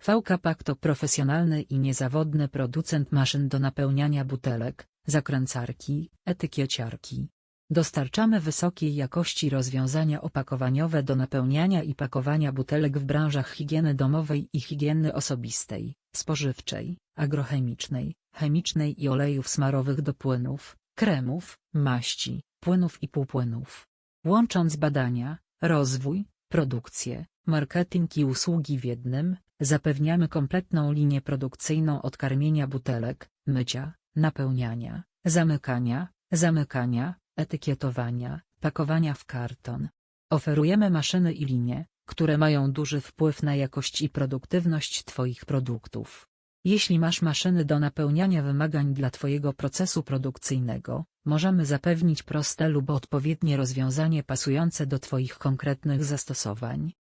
VK Pak to profesjonalny i niezawodny producent maszyn do napełniania butelek, zakręcarki, etykieciarki. Dostarczamy wysokiej jakości rozwiązania opakowaniowe do napełniania i pakowania butelek w branżach higieny domowej i higieny osobistej, spożywczej, agrochemicznej, chemicznej i olejów smarowych do płynów, kremów, maści, płynów i półpłynów. Łącząc badania, rozwój, produkcję, marketing i usługi w jednym, zapewniamy kompletną linię produkcyjną od karmienia butelek, mycia, napełniania, zamykania, zamykania, etykietowania, pakowania w karton. Oferujemy maszyny i linie, które mają duży wpływ na jakość i produktywność Twoich produktów. Jeśli masz maszyny do napełniania wymagań dla Twojego procesu produkcyjnego, możemy zapewnić proste lub odpowiednie rozwiązanie pasujące do Twoich konkretnych zastosowań.